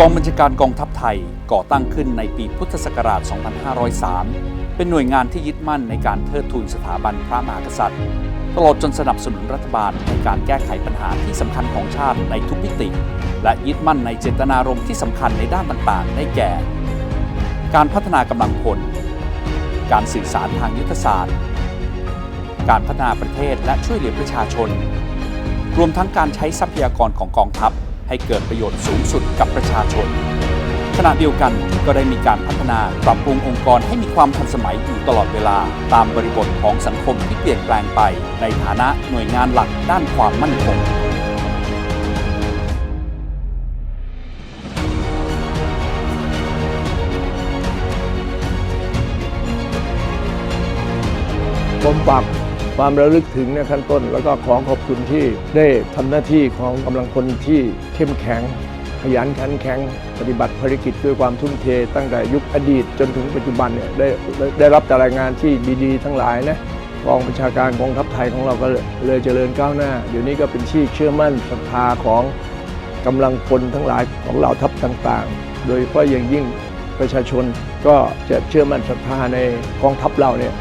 กองบัญชาการกองทัพไทยก่อตั้งขึ้นในปีพุทธศักราช 2503 เป็นหน่วยงานที่ยึดมั่นในการเทิดทูนสถาบันพระมหากษัตริย์ ตลอดจนสนับสนุนรัฐบาลในการแก้ไขปัญหาที่สำคัญของชาติในทุกมิติ และยึดมั่นในเจตนารมณ์ที่สำคัญในด้านต่างๆ ได้แก่ การพัฒนากำลังพล การสื่อสารทางยุทธศาสตร์ การพัฒนาประเทศและช่วยเหลือประชาชน รวมทั้งการใช้ทรัพยากรของกองทัพ ให้เกิดประโยชน์สูงสุดกับประชาชน ขณะเดียวกันก็ได้มีการพัฒนาปรับปรุงองค์กรให้มีความทันสมัยอยู่ตลอดเวลา ตามบริบทของสังคมที่เปลี่ยนแปลงไป ในฐานะหน่วยงานหลักด้านความมั่นคงผมฝาก ความระลึกถึงในขั้นต้น แล้วก็ขอขอบคุณที่ได้ทำหน้าที่ของกำลังพลที่เข้มแข็ง ขยันขันแข็ง ปฏิบัติภารกิจด้วยความทุ่มเท ตั้งแต่ยุคอดีตจนถึงปัจจุบันเนี่ยได้ได้รับแต่รายงานที่ดีๆ ทั้งหลายนะกองบัญชาการกองทัพไทยของเราก็เลยเลยเจริญก้าวหน้าเดี๋ยวนี้ก็เป็นที่เชื่อมั่นศรัทธาของกำลังพลทั้งหลายของเหล่าทัพต่างๆ โดยเฉพาะอย่างยิ่งประชาชนก็จะเชื่อมั่นศรัทธาในกองทัพเราเนี่ย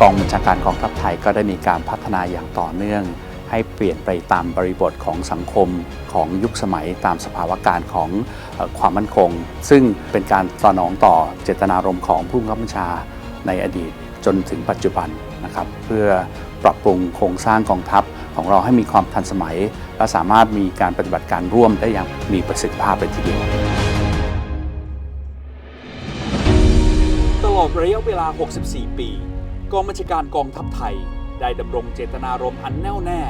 กองบัญชาการกองทัพไทยก็ได้มีการพัฒนาอย่างต่อเนื่อง ให้เปลี่ยนไปตามบริบทของสังคมของยุคสมัยตามสภาวะการของความมั่นคง ซึ่งเป็นการสนองต่อเจตนารมณ์ของผู้บังคับบัญชาในอดีตจนถึงปัจจุบันนะครับเพื่อปรับปรุงโครงสร้างกองทัพของเราให้มีความทันสมัย และสามารถมีการปฏิบัติการร่วมได้อย่างมีประสิทธิภาพเลยทีเดียวตลอดระยะเวลา 64 ปี กองบัญชาการกองทัพไทย ได้ดำรงเจตนารมณ์อันแน่วแน่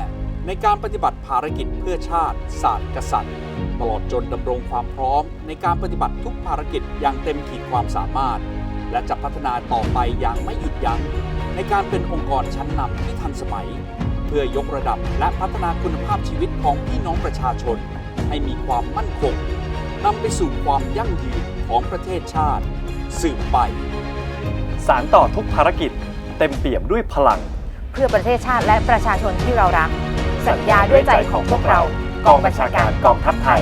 ในการปฏิบัติภารกิจเพื่อชาติ ศาสตร์กษัตริย์ ตลอดจนดำรงความพร้อม ในการปฏิบัติทุกภารกิจอย่างเต็มขีดความสามารถ และจะพัฒนาต่อไปอย่างไม่หยุดยัง้งในการเป็นองค์กรชั้นนำที่ทันสมัย เพื่อยกระดับและพัฒนาคุณภาพชีวิตของพี่น้องประชาชน ให้มีความมั่นคงนำไปสู่ความยั่งยืนของประเทศชาติ สืบไป สารต่อทุกภารกิจ เต็มเปี่ยมด้วยพลัง เพื่อประเทศชาติและประชาชนที่เรารัก สัญญาด้วยใจของพวกเรา กองบัญชาการกองทัพไทย